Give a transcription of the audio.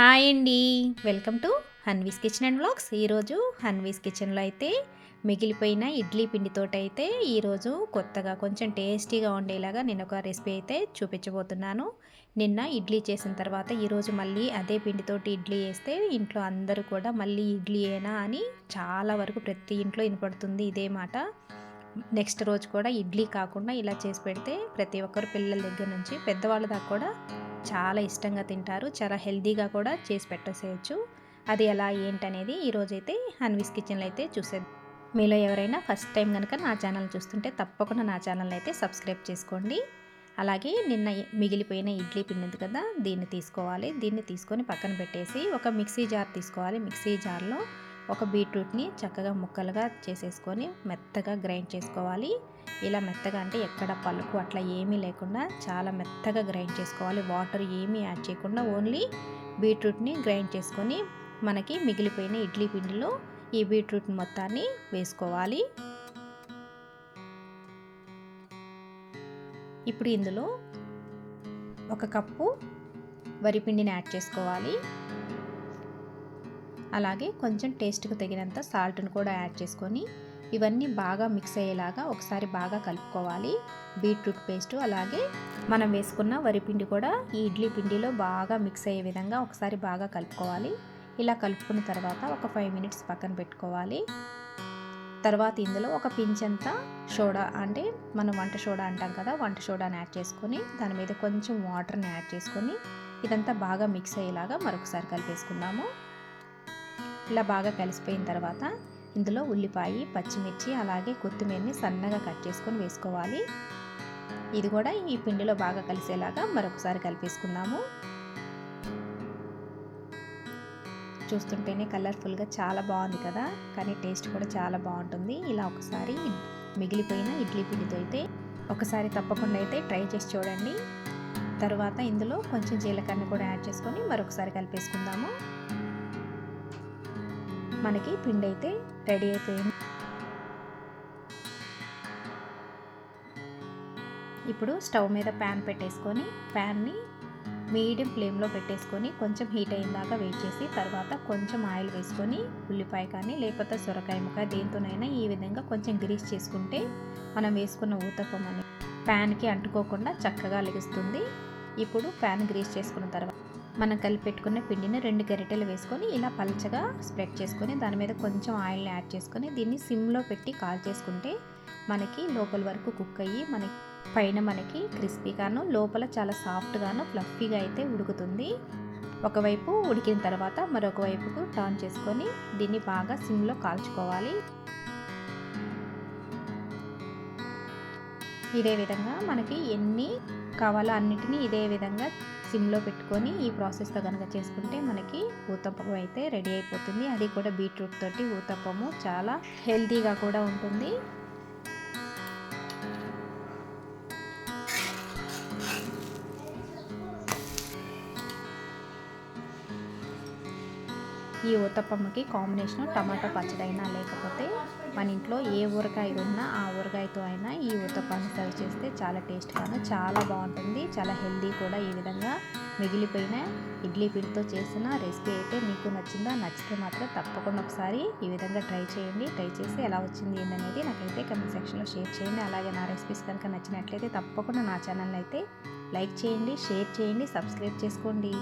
Hi అండి. Welcome to Hanvi's kitchen and blogs ఈరోజు హన్వీస్ కిచెన్లో అయితే మిగిలిపోయిన ఇడ్లీ పిండితోటి అయితే ఈరోజు కొత్తగా కొంచెం టేస్టీగా ఉండేలాగా నేను ఒక రెసిపీ అయితే చూపించబోతున్నాను. నిన్న ఇడ్లీ చేసిన తర్వాత ఈరోజు మళ్ళీ అదే పిండితోటి ఇడ్లీ వేస్తే ఇంట్లో అందరూ కూడా మళ్ళీ ఇడ్లీ ఏనా అని చాలా వరకు ప్రతి ఇంట్లో వినపడుతుంది ఇదే మాట. నెక్స్ట్ రోజు కూడా ఇడ్లీ కాకుండా ఇలా చేసి పెడితే ప్రతి ఒక్కరు పిల్లల దగ్గర నుంచి పెద్దవాళ్ళ దాకా కూడా చాలా ఇష్టంగా తింటారు. చాలా హెల్తీగా కూడా చేసి పెట్టేసేయచ్చు. అది ఎలా ఏంటనేది ఈరోజైతే హన్వీస్ కిచెన్లో అయితే చూసేది మీలో ఎవరైనా ఫస్ట్ టైం కనుక నా ఛానల్ చూస్తుంటే తప్పకుండా నా ఛానల్ అయితే సబ్స్క్రైబ్ చేసుకోండి. అలాగే నిన్న మిగిలిపోయిన ఇడ్లీ పిండి ఉంది కదా దీన్ని తీసుకోవాలి. దీన్ని తీసుకొని పక్కన పెట్టేసి ఒక మిక్సీ జార్ తీసుకోవాలి. మిక్సీ జార్లో ఒక బీట్రూట్ని చక్కగా ముక్కలుగా చేసేసుకొని మెత్తగా గ్రైండ్ చేసుకోవాలి. ఇలా మెత్తగా అంటే ఎక్కడ పలుకు అట్లా ఏమీ లేకుండా చాలా మెత్తగా గ్రైండ్ చేసుకోవాలి. వాటర్ ఏమీ యాడ్ చేయకుండా ఓన్లీ బీట్రూట్ని గ్రైండ్ చేసుకొని మనకి మిగిలిపోయిన ఇడ్లీ పిండిలో ఈ బీట్రూట్ మొత్తాన్ని వేసుకోవాలి. ఇప్పుడు ఇందులో ఒక కప్పు వరిపిండిని యాడ్ చేసుకోవాలి. అలాగే కొంచెం టేస్ట్కి తగినంత సాల్ట్ను కూడా యాడ్ చేసుకొని ఇవన్నీ బాగా మిక్స్ అయ్యేలాగా ఒకసారి బాగా కలుపుకోవాలి. బీట్రూట్ పేస్ట్ అలాగే మనం వేసుకున్న వరిపిండి కూడా ఈ ఇడ్లీ పిండిలో బాగా మిక్స్ అయ్యే విధంగా ఒకసారి బాగా కలుపుకోవాలి. ఇలా కలుపుకున్న తర్వాత ఒక ఫైవ్ మినిట్స్ పక్కన పెట్టుకోవాలి. తర్వాత ఇందులో ఒక పించంత సోడా అంటే మనం వంట సోడా అంటాం కదా వంట సోడాని యాడ్ చేసుకొని దాని మీద కొంచెం వాటర్ని యాడ్ చేసుకొని ఇదంతా బాగా మిక్స్ అయ్యేలాగా మరొకసారి కలిపేసుకుందాము. ఇలా బాగా కలిసిపోయిన తర్వాత ఇందులో ఉల్లిపాయ పచ్చిమిర్చి అలాగే కొత్తిమీరని సన్నగా కట్ చేసుకొని వేసుకోవాలి. ఇది కూడా ఈ పిండిలో బాగా కలిసేలాగా మరొకసారి కలిపేసుకుందాము. చూస్తుంటేనే కలర్ఫుల్గా చాలా బాగుంది కదా? కానీ టేస్ట్ కూడా చాలా బాగుంటుంది. ఇలా ఒకసారి మిగిలిపోయిన ఇడ్లీ పిండితో అయితే ఒకసారి తప్పకుండా అయితే ట్రై చేసి చూడండి. తర్వాత ఇందులో కొంచెం జీలకర్ర కూడా యాడ్ చేసుకొని మరొకసారి కలిపేసుకుందాము. మనకి పిండి అయితే రెడీ అయిపోయింది. ఇప్పుడు స్టవ్ మీద ప్యాన్ పెట్టేసుకొని ప్యాన్ని మీడియం ఫ్లేమ్లో పెట్టేసుకొని కొంచెం హీట్ అయిన దాకా వెయిట్ చేసి తర్వాత కొంచెం ఆయిల్ వేసుకొని ఉల్లిపాయ కానీ లేకపోతే సొరకాయ ముక్క దేంతోనైనా ఈ విధంగా కొంచెం గ్రీస్ చేసుకుంటే మనం వేసుకున్న ఊతప్పం అని ప్యాన్కి అంటుకోకుండా చక్కగా లెగుస్తుంది. ఇప్పుడు ప్యాన్ గ్రీస్ చేసుకున్న తర్వాత మనం కలిపి పెట్టుకున్న పిండిని రెండు గరిటెలు వేసుకొని ఇలా పలచగా స్ప్రెడ్ చేసుకొని దాని మీద కొంచెం ఆయిల్ని యాడ్ చేసుకొని దీన్ని సిమ్లో పెట్టి కాల్ చేసుకుంటే మనకి లోపల వరకు కుక్ అయ్యి మన పైన మనకి క్రిస్పీగాను లోపల చాలా సాఫ్ట్గాను ఫ్లఫీగా అయితే ఉడుకుతుంది. ఒకవైపు ఉడికిన తర్వాత మరొక వైపుకు టర్న్ చేసుకొని దీన్ని బాగా సిమ్లో కాల్చుకోవాలి. ఇదే విధంగా మనకి ఎన్ని కావాలో అన్నిటినీ ఇదే విధంగా సిమ్లో పెట్టుకొని ఈ ప్రాసెస్తో కనుక చేసుకుంటే మనకి ఊతప్పం అయితే రెడీ అయిపోతుంది. అది కూడా బీట్రూట్ తోటి ఊతప్పము చాలా హెల్తీగా కూడా ఉంటుంది. ఈ ఊతప్పమ్మకి కాంబినేషన్ టమాటో పచ్చడి అయినా లేకపోతే మన ఇంట్లో ఏ ఊరకాయ ఉన్నా ఆ ఊరగాయతో అయినా ఈ ఊతప్పాన్ని సర్వ్ చేస్తే చాలా టేస్ట్గాను చాలా బాగుంటుంది. చాలా హెల్దీ కూడా ఈ విధంగా మిగిలిపోయిన ఇడ్లీ పిండితో చేసిన రెసిపీ అయితే మీకు నచ్చిందా నచ్చితే మాత్రం తప్పకుండా ఒకసారి ఈ విధంగా ట్రై చేయండి. ట్రై చేసి ఎలా వచ్చింది ఏంటనేది నాకైతే కమెంట్ సెక్షన్లో షేర్ చేయండి. అలాగే నా రెసిపీస్ కనుక నచ్చినట్లయితే తప్పకుండా నా ఛానల్ అయితే లైక్ చేయండి షేర్ చేయండి సబ్స్క్రైబ్ చేసుకోండి.